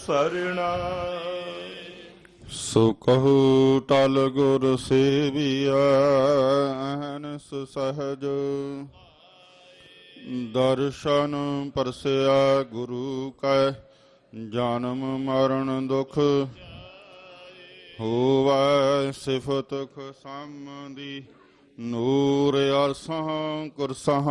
ਸਰਣਾ। ਸੋ ਕਹੂ ਟਲ ਗੁਰ ਸੇਵੀਐ ਅਹਨਿਸ ਸਹਜ। ਦਰਸ਼ਨ ਪਰਸਿਆ ਗੁਰੂ ਕੈ, ਜਨਮ ਮਰਨ ਦੁਖ ਹੋਵੈ, ਸਿਫਤ ਖਸਮ ਦੀ ਨੂਰ ਅਰਸਹ ਕੁਰਸਹ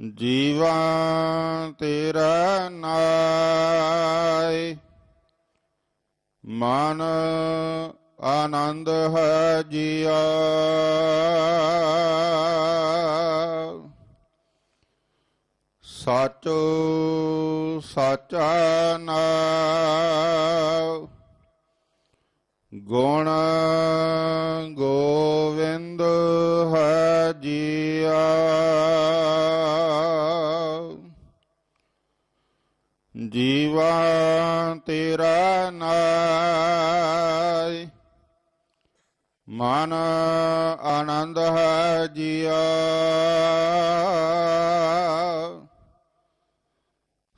ਜੀਵਾ ਤੇਰਾ ਨਾਇ ਮਨ ਆਨੰਦ ਹੈ ਜੀਆ। ਸਾਚੋ ਸਾਚਾ ਨਾਮ ਗੁਣ ਗੋਵਿੰਦ ਹੈ ਜੀਆ। ਜੀਵਾ ਤੇਰਾ ਨਾਇ ਮਨ ਆਨੰਦ ਹੈ ਜੀਆ।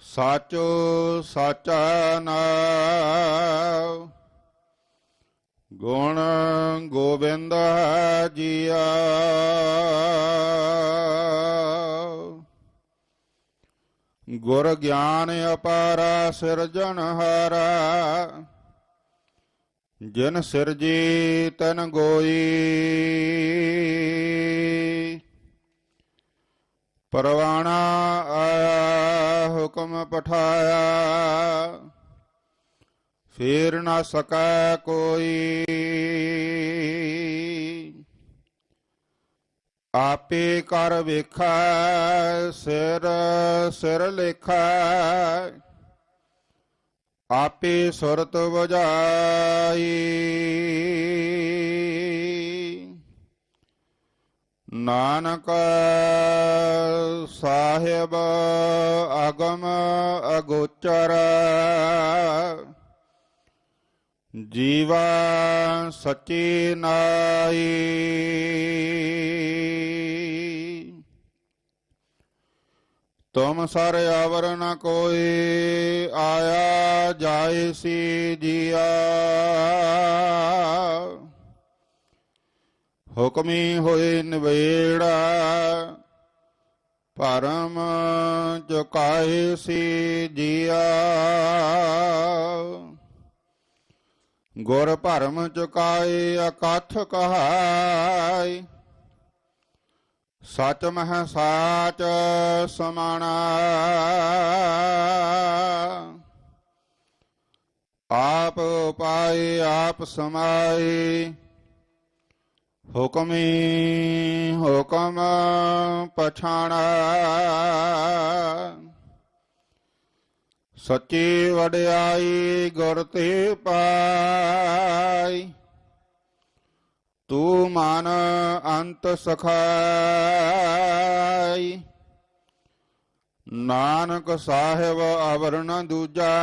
ਸਾਚੋ ਸਾਚਾ ਨਾਮ ਗੁਣ ਗੋਬਿੰਦ ਹੈ ਜੀਆ। ਗੁਰ ਗਿਆਨ ਅਪਾਰਾ ਸਿਰਜਣਹਾਰਾ ਜਿਨ ਸਿਰਜੀ ਤਨ ਗੋਈ। ਪਰਵਾਣਾ ਆਇਆ, ਹੁਕਮ ਪਠਾਇਆ। ਫੇਰ ਨਾ ਸਕੈ ਕੋਈ। ਆਪੇ ਕਰ ਵੇਖੈ ਸਿਰ ਸਿਰ ਲੇਖੈ। ਆਪੇ ਸੁਰਤ ਵਜਾਈ। ਨਾਨਕ ਸਾਹਿਬ ਅਗਮ ਅਗੋਚਰ। ਜੀਵਾ ਸੱਚੀ ਨਾਈ। ਤੁਮ ਸਰ ਆਵਰ ਨ ਕੋਈ ਆਇਆ ਜਾਏ ਸੀ ਜੀਆ। ਹੁਕਮੀ ਹੋਏ ਨਵੇੜਾ ਪਰਮ ਚੁਕਾਏ ਸੀ ਜੀਆ। ਗੁਰ ਭਰਮ ਚੁਕਾਏ ਅਕਥ ਕਹਾਈ ਸਚ ਮਹਿ ਸਾਚ ਸਮਾਣਾ। ਆਪ ਪਾਏ ਆਪ ਸਮਾਏ। ਹੁਕਮੀ ਹੁਕਮ ਪਛਾਣਾ। ਸੱਚੀ ਵਡਿਆਈ ਗੁਰ ਤੇ ਪਾਈ। ਤੂੰ ਮਨ ਅੰਤ ਸਖਾਈ। ਨਾਨਕ ਸਾਹਿਬ ਅਵਰਣ ਦੂਜਾ।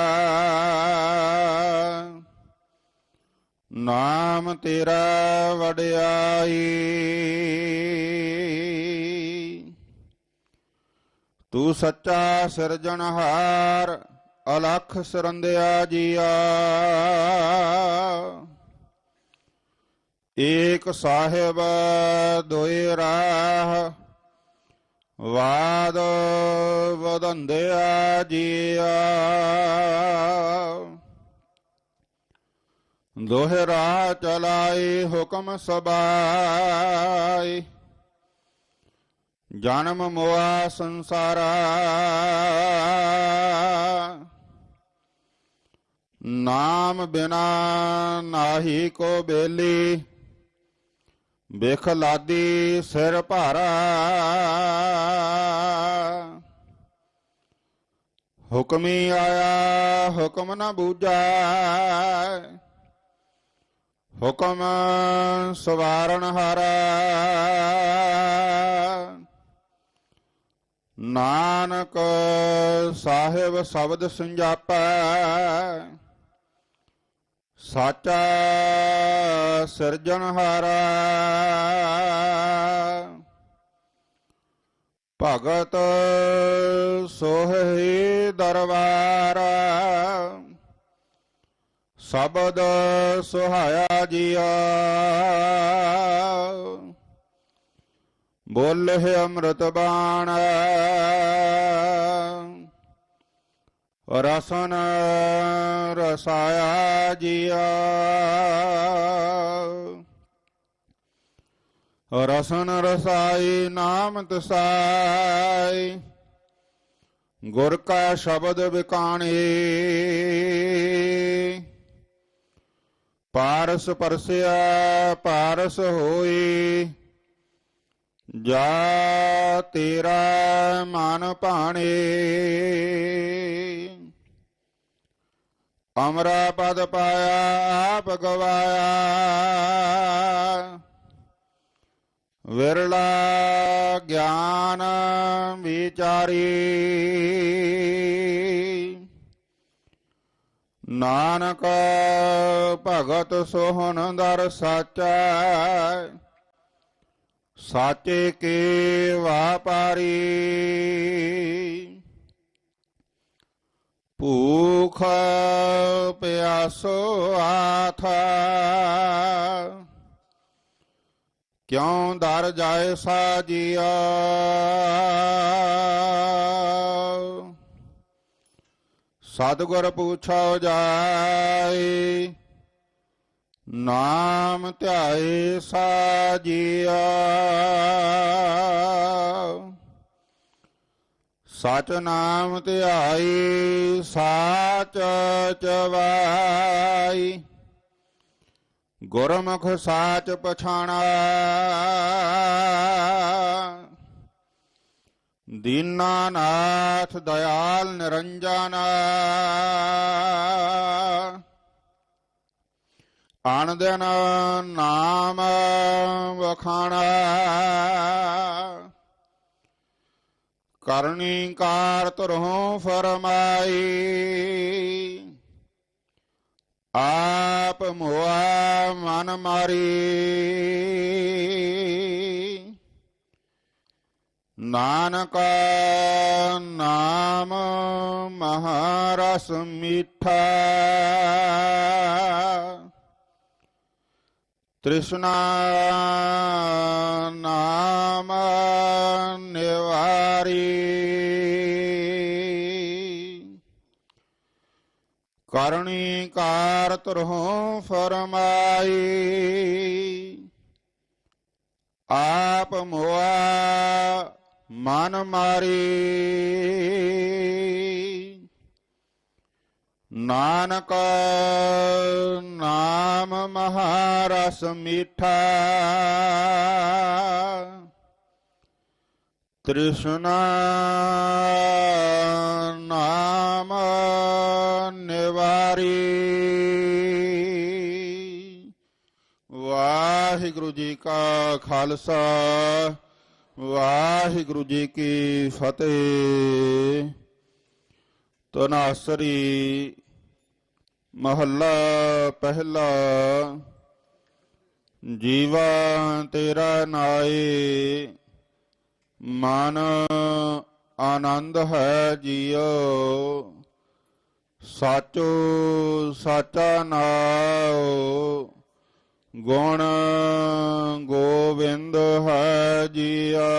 ਨਾਮ ਤੇਰਾ ਵਡਿਆਈ। ਤੂੰ ਸੱਚਾ ਸਿਰਜਣਹਾਰ। ਅਲਖ ਸਰੰਦਿਆ ਜੀਆ। ਏਕ ਸਾਹਿਬ ਦੋਇ ਰਾਹ। ਵਾਦ ਵਦੰਦਿਆ ਜੀਆ। ਦੋਹਰਾ ਚਲਾਏ ਹੁਕਮ ਸਬਾਈ ਜਨਮ ਮੋਆ ਸੰਸਾਰਾ। ਨਾਮ ਬਿਨਾ ਨਾਹੀ ਕੋ ਬੇਲੀ ਬਿਖ ਲਾਦੀ ਸਿਰ ਭਾਰਾ। ਹੁਕਮੀ ਆਇਆ, ਹੁਕਮ ਨਾ ਬੂਝਾ। ਹੁਕਮ ਸਵਾਰਨ ਹਾਰਾ। ਨਾਨਕ ਸਾਹਿਬ ਸ਼ਬਦ ਸੰਜਾਪੈ। ਸਾਚਾ ਸਿਰਜਣਹਾਰਾ। ਭਗਤ ਸੋਹੀ ਦਰਬਾਰਾ। ਸ਼ਬਦ ਸੁਹਾਇਆ ਜੀਆ। ਬੋਲੇ ਅੰਮ੍ਰਿਤ ਬਾਣ। ਰਸਨ ਰਸਾਇਆ ਜੀਆ। ਰਸਨ ਰਸਾਈ ਨਾਮ ਤਸਾਈ। ਗੁਰ ਕਾ ਸ਼ਬਦ ਵਿਕਾਣੇ। ਪਾਰਸ ਪਰਸਿਆ, ਪਾਰਸ ਹੋਈ। ਜਾ ਤੇਰਾ ਮਨ ਭਾਣੇ। ਅਮਰਾ ਪਦ ਪਾਇਆ, ਆਪ ਗਵਾਇਆ। ਵਿਰਲਾ ਗਿਆਨ ਵਿਚਾਰੀ। ਨਾਨਕ ਭਗਤ ਸੋਹਣ ਦਰ ਸਾਚਾ। ਸਾਚੇ ਕੇ ਵਾਪਾਰੀ ਭੂਖ ਪਿਆਸੋ ਆਥਾ। ਕਿਉ ਦਰ ਜਾਏ ਸਾਜੀਆ? ਸਤਿਗੁਰ ਪੁੱਛੋ ਜਾਏ ਨਾਮ ਧਿਆਏ ਸਾਜੀਆ। ਸਚ ਨਾਮ ਧਿਆਈ ਸਾਚ ਚਵਾਈ। ਗੁਰਮੁਖ ਸਾਚ ਪਛਾਣਾ। ਦੀਨਾਨਾਥ ਦਇਆਲ ਨਿਰੰਜਨ। ਆਣ ਨਾਮ ਵਖਾਣਾ। ਕਰਨੀ ਕਾਰ ਤੁਰਹੁ ਫਰਮਾਈ। ਆਪ ਮੋਆ ਮਨ ਮਾਰੀ। ਨਾਨਕ ਨਾਮ ਮਹਾਰਸ ਮੀਠਾ। ਤ੍ਰਿਸ਼ਨਾ ਨਿਵਾਰੀ ਕਰਣੀ ਕਾਰ ਤੁਰਹੁ ਫਰਮਾਈ ਆਪ ਮੋਆ ਮਨ ਮਾਰੀ। ਨਾਨਕ ਨਾਮ ਮਹਾਰਸ ਮੀਠਾ। ਤ੍ਰਿਸ਼ਨਾ ਨਾਮ ਨਿਵਾਰੀ। ਵਾਹਿਗੁਰੂ ਜੀ ਕਾ ਖਾਲਸਾ, ਵਾਹਿਗੁਰੂ ਜੀ ਕੀ ਫਤਿਹ। ਤਨਾਸਰੀ ਮਹੱਲਾ ਪਹਿਲਾ। ਜੀਵਾ ਤੇਰਾ ਨਾਏ। ਮਨ ਆਨੰਦ ਹੈ ਜੀਉ ਸਾਚੋ ਸਾਚਾ ਨਾਉ ਗੁਣ ਗੋਵਿੰਦ ਹੈ ਜੀਆ।